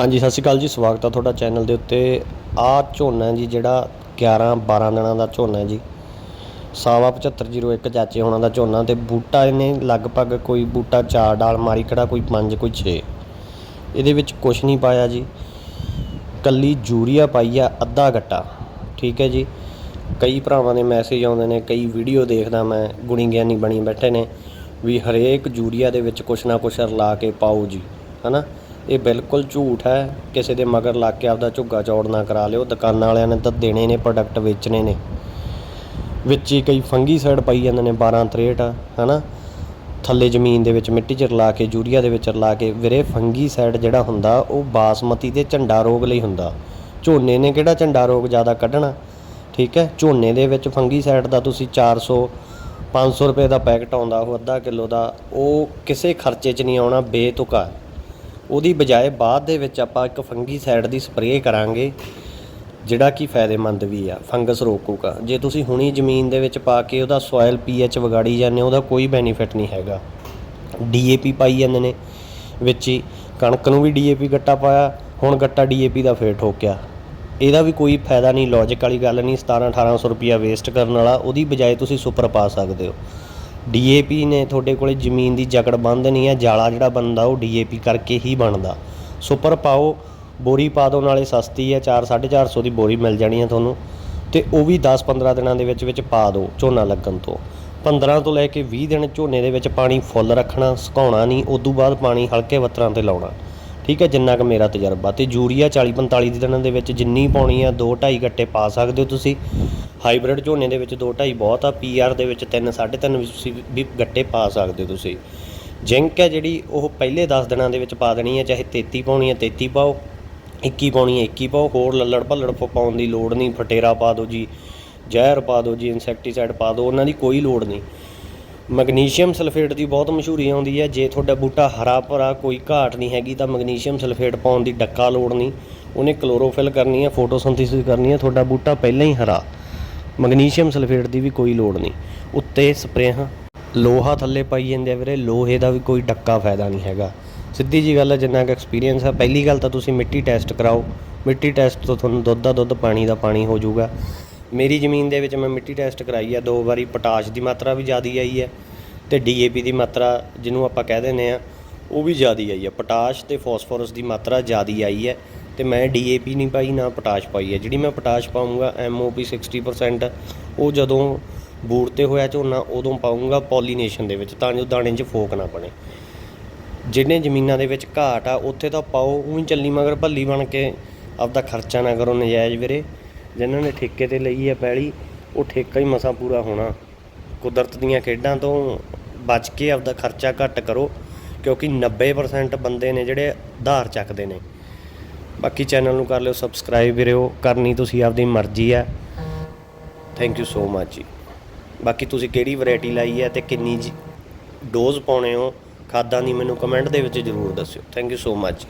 ਹਾਂਜੀ, ਸਤਿ ਸ਼੍ਰੀ ਅਕਾਲ ਜੀ, ਸਵਾਗਤ ਆ ਤੁਹਾਡਾ ਚੈਨਲ ਦੇ ਉੱਤੇ। ਆਹ ਝੋਨਾ ਜੀ, ਜਿਹੜਾ 11 12 ਦਿਨਾਂ ਦਾ ਝੋਨਾ ਹੈ ਜੀ। ਸਾਵਾ 7501 ਚਾਚੇ ਹੋਣਾ ਦਾ ਝੋਨਾ ਤੇ ਬੂਟਾ ਇਹਨੇ ਲਗਭਗ ਕੋਈ ਬੂਟਾ ਚਾਰ ਡਾਲ ਮਾਰੀ ਖੜਾ, ਕੋਈ ਪੰਜ, ਕੋਈ 6 ਇਹਦੇ ਵਿੱਚ ਕੁਝ ਨਹੀਂ ਪਾਇਆ ਜੀ। ਕੱਲੀ ਯੂਰੀਆ ਪਾਈ ਆ, ਅੱਧਾ ਗੱਟਾ। ਠੀਕ ਹੈ ਜੀ। ਕਈ ਭਰਾਵਾਂ ਦੇ ਮੈਸੇਜ ਆਉਂਦੇ ਨੇ, ਕਈ ਵੀਡੀਓ ਦੇਖਦਾ ਮੈਂ, ਗੁਣੀ ਗਿਆਨੀ ਬਣੀ ਬੈਠੇ ਨੇ, ਵੀ ਹਰੇਕ ਯੂਰੀਆ ਦੇ ਵਿੱਚ ਕੁਛ ਨਾ ਕੁਛ ਰਲਾ ਕੇ ਪਾਓ ਜੀ, ਹਨਾ? ਇਹ ਬਿਲਕੁਲ ਝੂਠ ਹੈ। ਕਿਸੇ ਦੇ ਮਗਰ ਲੱਗ ਕੇ ਆਪਦਾ ਝੁੱਗਾ ਚੌੜ ਨਾ ਕਰਾ ਲਿਓ। ਦੁਕਾਨਾਂ ਵਾਲਿਆਂ ਨੇ ਤਾਂ ਦੇਣੇ ਨੇ ਪ੍ਰੋਡਕਟ ਵੇਚਣੇ ਨੇ। ਵਿੱਚ ਹੀ ਕਈ ਫੰਗੀ ਫੰਗੀਸਾਈਡ ਪਾਈ ਜਾਂਦੇ ਨੇ 12 63 ਹਨਾ? ਥੱਲੇ ਜ਼ਮੀਨ ਦੇ ਵਿੱਚ ਮਿੱਟੀ 'ਚ ਰਲਾ ਕੇ, ਯੂਰੀਆ ਦੇ ਵਿੱਚ ਰਲਾ ਕੇ, ਵੀਰੇ ਫੰਗੀ ਫੰਗੀਸਾਈਡ ਜਿਹੜਾ ਹੁੰਦਾ, ਉਹ ਬਾਸਮਤੀ ਤੇ ਝੰਡਾ ਰੋਗ ਲਈ ਹੁੰਦਾ। ਝੋਨੇ ਨੇ ਕਿਹੜਾ ਝੰਡਾ ਰੋਗ ਜ਼ਿਆਦਾ ਕੱਢਣਾ? ਠੀਕ ਹੈ? ਝੋਨੇ ਦੇ ਵਿੱਚ ਫੰਗੀ ਫੰਗੀਸਾਈਡ ਦਾ ਤੁਸੀਂ 400 500 ਰੁਪਏ ਦਾ ਪੈਕਟ ਆਉਂਦਾ, ਉਹ ਅੱਧਾ ਕਿਲੋ ਦਾ, ਉਹ ਕਿਸੇ ਖਰਚੇ 'ਚ ਨਹੀਂ ਆਉਣਾ, ਬੇਤੁਕਾ। ਉਹਦੀ ਬਜਾਏ ਬਾਅਦ ਦੇ ਵਿੱਚ ਆਪਾਂ ਇੱਕ ਫੰਗੀਸਾਈਡ ਦੀ ਸਪਰੇਅ ਕਰਾਂਗੇ, ਜਿਹੜਾ ਕਿ ਫਾਇਦੇਮੰਦ ਵੀ ਆ, ਫੰਗਸ ਰੋਕੂਗਾ। ਜੇ ਤੁਸੀਂ ਹੁਣੀ ਜ਼ਮੀਨ ਦੇ ਵਿੱਚ ਪਾ ਕੇ ਉਹਦਾ ਸੋਇਲ ਪੀਐਚ ਵਿਗਾੜੀ ਜਾਂਦੇ ਹੋ, ਉਹਦਾ ਕੋਈ ਬੈਨੀਫਿਟ ਨਹੀਂ ਹੈਗਾ। ਡੀਏਪੀ ਪਾਈ ਜਾਂਦੇ ਨੇ ਵਿੱਚ ਹੀ। ਕਣਕ ਨੂੰ ਵੀ ਡੀਏਪੀ ਗੱਟਾ ਪਾਇਆ, ਹੁਣ ਗੱਟਾ ਡੀਏਪੀ ਦਾ ਫੇਰ ਠੋਕਿਆ। ਇਹਦਾ ਵੀ ਕੋਈ ਫਾਇਦਾ ਨਹੀਂ ਲੌਜੀਕ ਵਾਲੀ ਗੱਲ ਨਹੀਂ 17 1800 ਰੁਪਿਆ ਵੇਸਟ ਕਰਨ ਵਾਲਾ, ਉਹਦੀ ਬਜਾਏ ਤੁਸੀਂ ਸੁਪਰ ਪਾ ਸਕਦੇ ਹੋ। ਡੀਏਪੀ ਨੇ ਤੁਹਾਡੇ ਕੋਲ ਜ਼ਮੀਨ ਦੀ ਜਕੜ ਬੰਦ ਨਹੀਂ ਹੈ ਜਾਲਾ ਜਿਹੜਾ ਬਣਦਾ ਉਹ ਡੀਏਪੀ ਕਰਕੇ ਹੀ ਬਣਦਾ। ਸੁਪਰ ਪਾਓ, ਬੋਰੀ ਪਾ ਦਿਓ, ਨਾਲੇ ਸਸਤੀ ਹੈ 4 450 ਦੀ ਬੋਰੀ ਮਿਲ ਜਾਣੀ ਹੈ ਤੁਹਾਨੂੰ। ਤੇ ਉਹ ਵੀ 10 15 ਦਿਨਾਂ ਦੇ ਵਿੱਚ ਵਿੱਚ ਪਾ ਦਿਓ ਝੋਨਾ ਲੱਗਣ ਤੋਂ। 15 ਤੋਂ ਲੈ ਕੇ 20 ਦਿਨ ਝੋਨੇ ਦੇ ਵਿੱਚ ਪਾਣੀ ਫੁੱਲ ਰੱਖਣਾ, ਸੁਕਾਉਣਾ ਨਹੀਂ ਉਦੋਂ ਬਾਅਦ ਪਾਣੀ ਹਲਕੇ ਵਤਰਾਂ ਤੇ ਲਾਉਣਾ। ਠੀਕ ਹੈ ਜਿੰਨਾ ਕੁ ਮੇਰਾ ਤਜਰਬਾ। ਤੇ ਯੂਰੀਆ 40 45 ਦਿਨਾਂ ਦੇ ਵਿੱਚ ਜਿੰਨੀ ਪਾਉਣੀ ਆ 2 2.5 ਗੱਟੇ ਪਾ ਸਕਦੇ ਹੋ ਤੁਸੀਂ। ਹਾਈਬ੍ਰਿਡ ਝੋਨੇ ਦੇ ਵਿੱਚ 2 2.5 ਬਹੁਤ ਆ ਪੀਆਰ ਦੇ ਵਿੱਚ 3 3.5 ਵੀ ਤੁਸੀਂ ਵੀ ਗੱਟੇ ਪਾ ਸਕਦੇ ਹੋ ਤੁਸੀਂ। ਜਿੰਕ ਹੈ ਜਿਹੜੀ ਉਹ ਪਹਿਲੇ 10 ਦਿਨਾਂ ਦੇ ਵਿੱਚ ਪਾ ਦੇਣੀ ਹੈ, ਚਾਹੇ 33 ਪਾਉਣੀ ਹੈ 33 ਪਾਓ 21 ਪਾਉਣੀ ਹੈ 21 ਪਾਓ, ਹੋਰ ਲੱਲੜ ਭੱਲੜ ਪਾਉਣ ਦੀ ਲੋੜ ਨਹੀਂ, ਫਟੇਰਾ ਪਾ ਦਿਓ ਜੀ, ਜ਼ਹਿਰ ਪਾ ਦਿਓ ਜੀ, ਇਨਸੈਕਟੀਸਾਈਡ ਪਾ ਦਿਓ, ਉਹਨਾਂ ਦੀ ਕੋਈ ਲੋੜ ਨਹੀਂ। ਮੈਗਨੀਸ਼ੀਅਮ ਸਲਫੇਟ ਦੀ ਬਹੁਤ ਮਸ਼ਹੂਰੀ ਆਉਂਦੀ ਹੈ, ਜੇ ਤੁਹਾਡਾ ਬੂਟਾ ਹਰਾ ਭਰਾ ਕੋਈ ਘਾਟ ਨਹੀਂ ਹੈਗੀ ਤਾਂ ਮੈਗਨੀਸ਼ੀਅਮ ਸਲਫੇਟ ਪਾਉਣ ਦੀ ਡੱਕਾ ਲੋੜ ਨਹੀਂ। ਉਹਨੇ ਕਲੋਰੋਫਿਲ ਕਰਨੀ ਹੈ, ਫੋਟੋਸਿੰਥੇਸਿਸ ਕਰਨੀ ਹੈ, ਤੁਹਾਡਾ ਬੂਟਾ ਪਹਿਲਾਂ ਹੀ ਹਰਾ। ਮੈਗਨੀਸ਼ੀਅਮ ਸਲਫੇਟ ਦੀ ਵੀ ਕੋਈ ਲੋੜ ਨਹੀਂ। ਉੱਤੇ ਸਪਰੇਹਾਂ, ਲੋਹਾ ਥੱਲੇ ਪਾਈ ਜਾਂਦੇ ਆ ਵੀਰੇ, ਲੋਹੇ ਦਾ ਵੀ ਕੋਈ ਡੱਕਾ ਫਾਇਦਾ ਨਹੀਂ ਹੈਗਾ। ਸਿੱਧੀ ਜੀ ਗੱਲ ਹੈ ਜਿੰਨਾ ਕੁ ਐਕਸਪੀਰੀਅੰਸ ਹੈ ਪਹਿਲੀ ਗੱਲ ਤਾਂ ਤੁਸੀਂ ਮਿੱਟੀ ਟੈਸਟ ਕਰਾਓ। ਮਿੱਟੀ ਟੈਸਟ ਤੋਂ ਤੁਹਾਨੂੰ ਦੁੱਧ ਦਾ ਦੁੱਧ, ਪਾਣੀ ਦਾ ਪਾਣੀ ਹੋ ਜਾਊਗਾ। ਮੇਰੀ ਜ਼ਮੀਨ ਦੇ ਵਿੱਚ ਮੈਂ ਮਿੱਟੀ ਟੈਸਟ ਕਰਾਈ ਹੈ ਦੋ ਵਾਰੀ ਪੋਟਾਸ਼ ਦੀ ਮਾਤਰਾ ਵੀ ਜ਼ਿਆਦੀ ਆਈ ਹੈ ਤੇ ਡੀਏਪੀ ਦੀ ਮਾਤਰਾ ਜਿਹਨੂੰ ਆਪਾਂ ਕਹਿ ਦਿੰਦੇ ਆ, ਉਹ ਵੀ ਜ਼ਿਆਦੀ ਆਈ ਹੈ ਪੋਟਾਸ਼ ਤੇ ਫਾਸਫੋਰਸ ਦੀ ਮਾਤਰਾ ਜ਼ਿਆਦੀ ਆਈ ਹੈ ਤੇ ਮੈਂ ਡੀਏਪੀ ਨਹੀਂ ਪਾਈ, ਨਾ ਪੋਟਾਸ਼ ਪਾਈ ਹੈ। ਜਿਹੜੀ ਮੈਂ ਪੋਟਾਸ਼ ਪਾਉਂਗਾ ਐਮਓਪੀ 60% ਉਹ ਜਦੋਂ ਬੂਰ ਤੇ ਹੋਇਆ ਝੋਨਾ, ਉਦੋਂ ਪਾਉਂਗਾ ਪੋਲੀਨੇਸ਼ਨ ਦੇ ਵਿੱਚ, ਤਾਂ ਜੋ ਦਾਣੇ 'ਚ ਫੋਕ ਨਾ ਬਣੇ। ਜਿਹਨੇ ਜ਼ਮੀਨਾਂ ਦੇ ਵਿੱਚ ਘਾਟ ਆ, ਉੱਥੇ ਤਾਂ ਪਾਓ, ਉਹੀ ਚੱਲੀ ਮਗਰ ਭੱਲੀ ਬਣ ਕੇ ਆਪਦਾ ਖਰਚਾ ਨਾ ਕਰੋ ਨਜਾਇਜ਼ ਵੀਰੇ। ਜਿਨ੍ਹਾਂ ਨੇ ਠੇਕੇ ਤੇ ਲਈ ਹੈ ਪੈਲੀ, ਉਹ ਠੇਕਾ ਹੀ ਮਸਾਂ ਪੂਰਾ ਹੋਣਾ। ਕੁਦਰਤ ਦੀਆਂ ਖੇਡਾਂ ਤੋਂ ਬਚ ਕੇ ਆਪਦਾ ਖਰਚਾ ਘੱਟ ਕਰੋ, ਕਿਉਂਕਿ 90% ਬੰਦੇ ਨੇ ਜਿਹੜੇ ਉਧਾਰ ਚੱਕਦੇ ਨੇ। ਬਾਕੀ ਚੈਨਲ ਨੂੰ ਕਰ ਲਿਓ ਸਬਸਕ੍ਰਾਈਬ ਵੀਰਿਓ ਕਰਨੀ ਤੁਸੀਂ ਆਪਦੀ ਮਰਜ਼ੀ ਹੈ। ਥੈਂਕ ਯੂ ਸੋ ਮੱਚ ਜੀ। ਬਾਕੀ ਤੁਸੀਂ ਕਿਹੜੀ ਵੈਰਾਈਟੀ ਲਾਈ ਹੈ ਤੇ ਕਿੰਨੀ ਜੀ ਡੋਜ਼ ਪਾਉਣੇ ਹੋ, ਖਾਦਾਂ ਦੀ ਮੈਨੂੰ ਕਮੈਂਟ ਦੇ ਵਿੱਚ ਜ਼ਰੂਰ ਦੱਸਿਓ। ਥੈਂਕ ਯੂ ਸੋ ਮੱਚ ਜੀ।